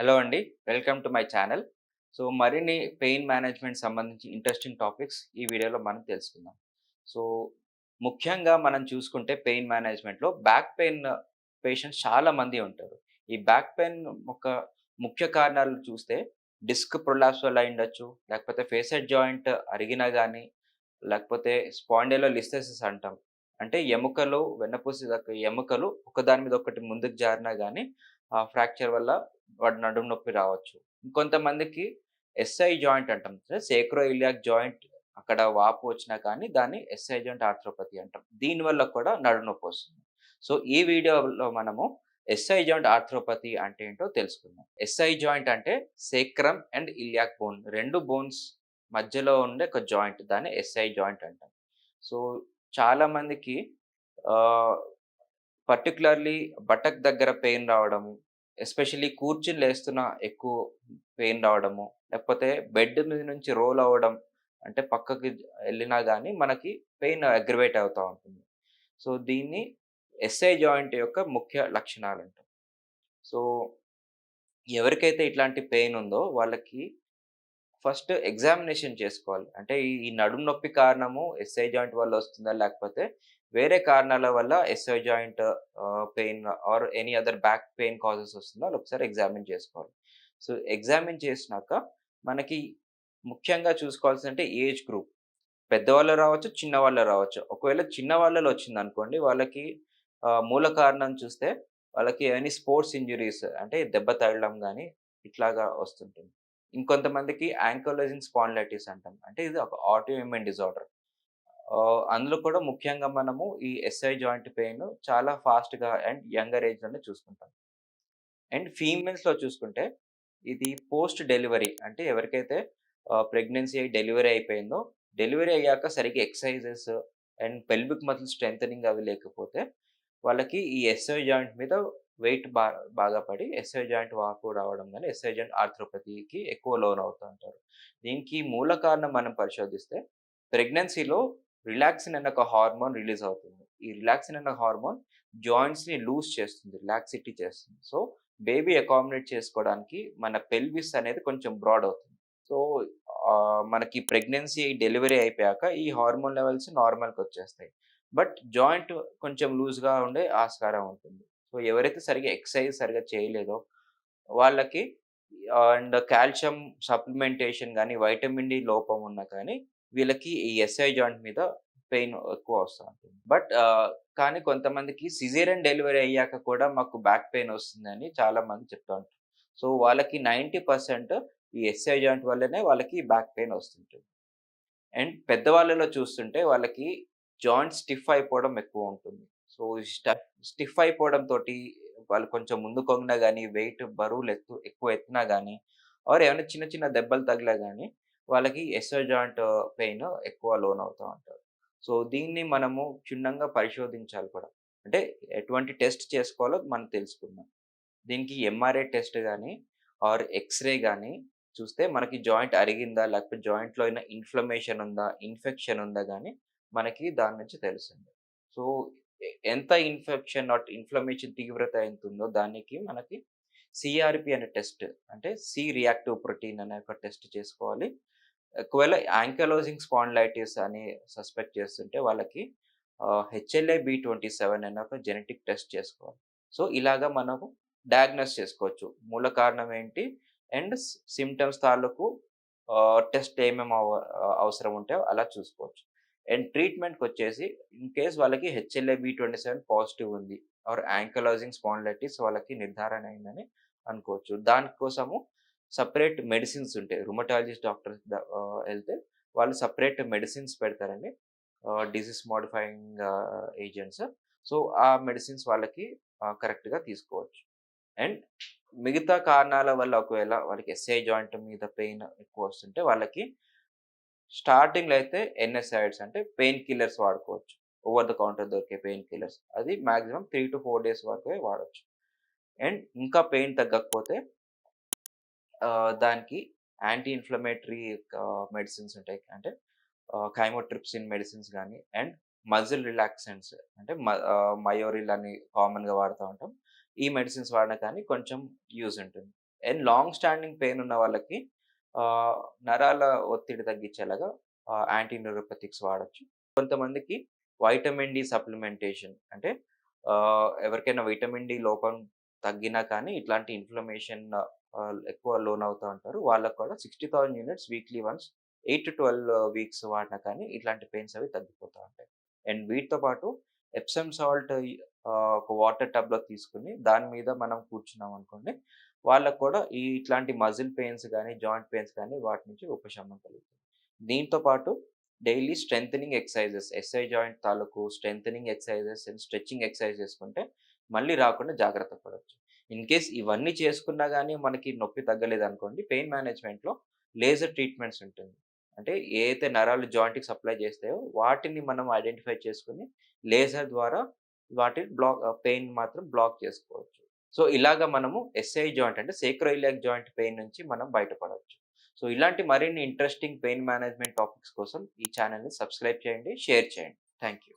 Hello అండి. Welcome to my channel. So మరిన్ని pain management సంబంధించి ఇంట్రెస్టింగ్ టాపిక్స్ ఈ వీడియోలో మనం తెలుసుకుందాం. సో ముఖ్యంగా మనం చూసుకుంటే పెయిన్ మేనేజ్మెంట్లో బ్యాక్ పెయిన్ పేషెంట్స్ చాలా మంది ఉంటారు. ఈ బ్యాక్ పెయిన్ ఒక ముఖ్య కారణాలు చూస్తే డిస్క్ ప్రొలాప్స్ వల్ల ఉండొచ్చు లేకపోతే ఫేసెడ్ జాయింట్ అరిగినా కానీ లేకపోతే స్పాండేలో లిస్థెసిస్ అంటాం. అంటే ఎముకలు వెన్నపూసి ఎముకలు ఒకదాని మీద ఒకటి ముందుకు జారినా కానీ ఆ ఫ్రాక్చర్ వల్ల వాడి నడుము నొప్పి రావచ్చు. ఇంకొంతమందికి ఎస్ఐ జాయింట్ అంటాం. సేక్రో ఇలియాక్ జాయింట్ అక్కడ వాపు వచ్చినా కానీ దాన్ని ఎస్ఐ జాయింట్ ఆర్థ్రోపతి అంటాం. దీనివల్ల కూడా నడుము నొప్పి వస్తుంది. సో ఈ వీడియోలో మనము ఎస్ఐ జాయింట్ ఆర్థ్రోపతి అంటే ఏంటో తెలుసుకుందాం. ఎస్ఐ జాయింట్ అంటే సేక్రమ్ అండ్ ఇలియాక్ బోన్ రెండు బోన్స్ మధ్యలో ఉండే ఒక జాయింట్ దాన్ని ఎస్ఐ జాయింట్ అంటాం. సో చాలామందికి పర్టికులర్లీ బటక్ దగ్గర పెయిన్ రావడము ఎస్పెషల్లీ కూర్చుని లేస్తున్న ఎక్కువ పెయిన్ రావడము లేకపోతే బెడ్ మీద నుంచి రోల్ అవ్వడం అంటే పక్కకి వెళ్ళినా కానీ మనకి పెయిన్ అగ్రివేట్ అవుతూ ఉంటుంది. సో దీన్ని ఎస్ఐ జాయింట్ యొక్క ముఖ్య లక్షణాలు అంటాం సో ఎవరికైతే ఇట్లాంటి పెయిన్ ఉందో వాళ్ళకి ఫస్ట్ ఎగ్జామినేషన్ చేసుకోవాలి. అంటే ఈ నడుము నొప్పి కారణము ఎస్ఐ జాయింట్ వల్ల వస్తుందా లేకపోతే వేరే కారణాల వల్ల SI joint pain or any other back pain causes వస్తుందా ఒకసారి ఎగ్జామిన్ చేసుకోవాలి. సో ఎగ్జామిన్ చేసినాక మనకి ముఖ్యంగా చూసుకోవాల్సిందంటే ఏజ్ గ్రూప్. పెద్దవాళ్ళు రావచ్చు చిన్నవాళ్ళు రావచ్చు. ఒకవేళ చిన్న వాళ్ళలో వచ్చింది అనుకోండి వాళ్ళకి మూల కారణం చూస్తే వాళ్ళకి ఎనీ స్పోర్ట్స్ ఇంజురీస్ అంటే దెబ్బ తగలడం కానీ ఇట్లాగా వస్తుంటుంది. ఇంకొంతమందికి యాంకోలజిన్ స్పాండ్లైటిస్ అంటాం. అంటే ఇది ఒక ఆటో ఇమ్యూన్ డిజార్డర్ అందులో కూడా ముఖ్యంగా మనము ఈ ఎస్ఐ జాయింట్ పెయిన్ చాలా ఫాస్ట్గా అండ్ యంగర్ ఏజ్లోనే చూసుకుంటాం. అండ్ ఫీమేల్స్లో చూసుకుంటే ఇది పోస్ట్ డెలివరీ అంటే ఎవరికైతే ప్రెగ్నెన్సీ డెలివరీ అయిపోయిందో డెలివరీ అయ్యాక సరిగ్గా exercises and pelvic muscle strengthening అవి లేకపోతే వాళ్ళకి ఈ ఎస్ఐ జాయింట్ మీద వెయిట్ బా బాగా పడి ఎస్ఐ జాయింట్ వాపు రావడం కానీ ఎస్ఐ జాయింట్ ఆర్థ్రోపతికి ఎక్కువ లోన్ అవుతూ ఉంటారు దీనికి మూల కారణం మనం పరిశోధిస్తే ప్రెగ్నెన్సీలో రిలాక్సిన్ అనే ఒక హార్మోన్ రిలీజ్ అవుతుంది. ఈ రిలాక్సిన్ అనే హార్మోన్ జాయింట్స్ని లూజ్ చేస్తుంది రిలాక్సిటీ చేస్తుంది. సో బేబీ అకామిడేట్ చేసుకోవడానికి మన పెల్విస్ అనేది కొంచెం బ్రాడ్ అవుతుంది. సో మనకి ప్రెగ్నెన్సీ డెలివరీ అయిపోయాక ఈ హార్మోన్ లెవెల్స్ నార్మల్కి వచ్చేస్తాయి. బట్ జాయింట్ కొంచెం లూజ్గా ఉండే ఆస్కారం ఉంటుంది. సో ఎవరైతే సరిగా ఎక్సర్సైజ్ సరిగా చేయలేదో వాళ్ళకి అండ్ కాల్షియం సప్లిమెంటేషన్ కానీ వైటమిన్ డి లోపం ఉన్నా కానీ వీళ్ళకి ఈ ఎస్ఐ జాయింట్ మీద పెయిన్ ఎక్కువ వస్తూ ఉంటుంది బట్ కానీ కొంతమందికి సిజేరియన్ డెలివరీ అయ్యాక కూడా మాకు బ్యాక్ పెయిన్ వస్తుందని చాలా మంది చెప్తూ ఉంటారు. సో వాళ్ళకి నైంటీ పర్సెంట్ ఈ ఎస్ఐ జాయింట్ వల్లనే వాళ్ళకి బ్యాక్ పెయిన్ వస్తుంటుంది. అండ్ పెద్దవాళ్ళలో చూస్తుంటే వాళ్ళకి జాయింట్ స్టిఫ్ అయిపోవడం ఎక్కువ ఉంటుంది. సో స్టిఫ్ అయిపోవడం తోటి వాళ్ళు కొంచెం ముందు కొంగినా కానీ వెయిట్ బరువులు ఎత్తు ఎక్కువ ఎత్తినా కానీ ఆర్ ఏమైనా చిన్న చిన్న దెబ్బలు తగిలా కానీ వాళ్ళకి ఎస్ఓ జాయింట్ పెయిన్ ఎక్కువ లోన్ అవుతూ ఉంటారు సో దీన్ని మనము క్షుణ్ణంగా పరిశోధించాలి కూడా. అంటే ఎటువంటి టెస్ట్ చేసుకోవాలో మనం తెలుసుకుందాం. దీనికి ఎంఆర్ఐ టెస్ట్ కానీ ఆర్ ఎక్స్రే కానీ చూస్తే మనకి జాయింట్ అరిగిందా లేకపోతే జాయింట్లో అయినా ఇన్ఫ్లమేషన్ ఉందా ఇన్ఫెక్షన్ ఉందా కానీ మనకి దాని నుంచి తెలుస్తుంది సో ఎంత ఇన్ఫెక్షన్ నాట్ ఇన్ఫ్లమేషన్ తీవ్రత ఎంత ఉందో దానికి మనకి సిఆర్పి అనే టెస్ట్ అంటే సి రియాక్టివ్ ప్రోటీన్ అనే ఒక టెస్ట్ చేసుకోవాలి. ఒకవేళ యాంకలోజింగ్ స్పాండ్లైటిస్ అని సస్పెక్ట్ చేస్తుంటే వాళ్ళకి హెచ్ఎల్ఏ బి ట్వంటీ సెవెన్ అనే ఒక జెనెటిక్ టెస్ట్ చేసుకోవాలి. సో ఇలాగా మనము డయాగ్నోస్ చేసుకోవచ్చు. మూల కారణం ఏంటి? అండ్ సిమ్టమ్స్ తాలూకు టెస్ట్ ఏమేమి అవసరం ఉంటాయో అలా చూసుకోవచ్చు. అండ్ ట్రీట్మెంట్కి వచ్చేసి ఇన్ కేస్ వాళ్ళకి HLA B twenty seven positive ఉంది ఆర్ యాంకలాజింగ్ స్పాండ్లైటిస్ వాళ్ళకి నిర్ధారణ అయిందని అనుకోవచ్చు. దానికోసము సపరేట్ మెడిసిన్స్ ఉంటాయి. రుమటాలజిస్ట్ డాక్టర్ వెళ్తే వాళ్ళు సపరేట్ మెడిసిన్స్ పెడతారండి. Disease modifying agents. సో ఆ మెడిసిన్స్ వాళ్ళకి కరెక్ట్గా తీసుకోవచ్చు. అండ్ మిగతా కారణాల వల్ల ఒకవేళ వాళ్ళకి ఎస్ఐ జాయింట్ మీద పెయిన్ ఎక్కువ వస్తుంటే వాళ్ళకి స్టార్టింగ్లో అయితే ఎన్ఎస్ఐడ్స్ అంటే పెయిన్ కిల్లర్స్ వాడుకోవచ్చు. ఓవర్ ద కౌంటర్ దొరికే పెయిన్ కిల్లర్స్. అది maximum three to four days వరకే వాడచ్చు. అండ్ ఇంకా పెయిన్ తగ్గకపోతే దానికి యాంటీ ఇన్ఫ్లమేటరీ మెడిసిన్స్ ఉంటాయి. అంటే కైమోట్రిప్సిన్ మెడిసిన్స్ కానీ అండ్ మజిల్ రిలాక్సెంట్స్ అంటే మయోరిల్ అని కామన్గా వాడుతూ ఉంటాం. ఈ మెడిసిన్స్ వాడినా కానీ కొంచెం యూజ్ ఉంటుంది. అండ్ లాంగ్ స్టాండింగ్ పెయిన్ ఉన్న వాళ్ళకి నరాల ఒత్తిడి తగ్గించేలాగా యాంటీ న్యూరోపతిక్స్ వాడొచ్చు. కొంతమందికి వైటమిన్ డి సప్లిమెంటేషన్ అంటే ఎవరికైనా విటమిన్ డి లోపం తగ్గినా కానీ ఇట్లాంటి ఇన్‌ఫ్లమేషన్ ఎక్కువ లోన్ అవుతూ ఉంటారు. వాళ్ళకి కూడా 60,000 యూనిట్స్ వీక్లీ వన్స్ 8-12 వీక్స్ వాడినా కానీ ఇట్లాంటి పెయిన్స్ అవి తగ్గిపోతూ ఉంటాయి. అండ్ వీటితో పాటు ఎప్సమ్ సాల్ట్ ఒక వాటర్ టబ్‌లో తీసుకుని దాని మీద మనం కూర్చున్నాం అనుకోండి వాళ్ళకు కూడా ఈ ఇట్లాంటి మజిల్ పెయిన్స్ కానీ జాయింట్ పెయిన్స్ కానీ వాటి నుంచి ఉపశమనం కలుగుతుంది. దీంతో పాటు daily strengthening exercises SI joint తాలూకు strengthening exercises and stretching exercise చేసుకుంటే మళ్ళీ రాకుండా జాగ్రత్త పడవచ్చు ఇన్ కేస్ ఇవన్నీ చేసుకున్నా కానీ మనకి నొప్పి తగ్గలేదు అనుకోండి పెయిన్ మేనేజ్‌మెంట్‌లో లేజర్ ట్రీట్మెంట్స్ ఉంటుంది. అంటే ఏదైతే నరాలు జాయింట్‌కి సప్లై చేస్తాయో వాటిని మనం ఐడెంటిఫై చేసుకొని లేజర్ ద్వారా వాటిని బ్లాక్ పెయిన్ మాత్రం బ్లాక్ చేసుకోవచ్చు. సో, ఇలాగ మనము ఎస్ఐ జాయింట్ అంటే సేక్రోయిలాక్ జాయింట్ పెయిన్ నుంచి మనం బయటపడవచ్చు సో, ఇలాంటి మరిన్ని ఇంట్రెస్టింగ్ పెయిన్ మేనేజ్‌మెంట్ టాపిక్స్ కోసం ఈ ఛానల్ని సబ్స్క్రైబ్ చేయండి, షేర్ చేయండి. Thank you.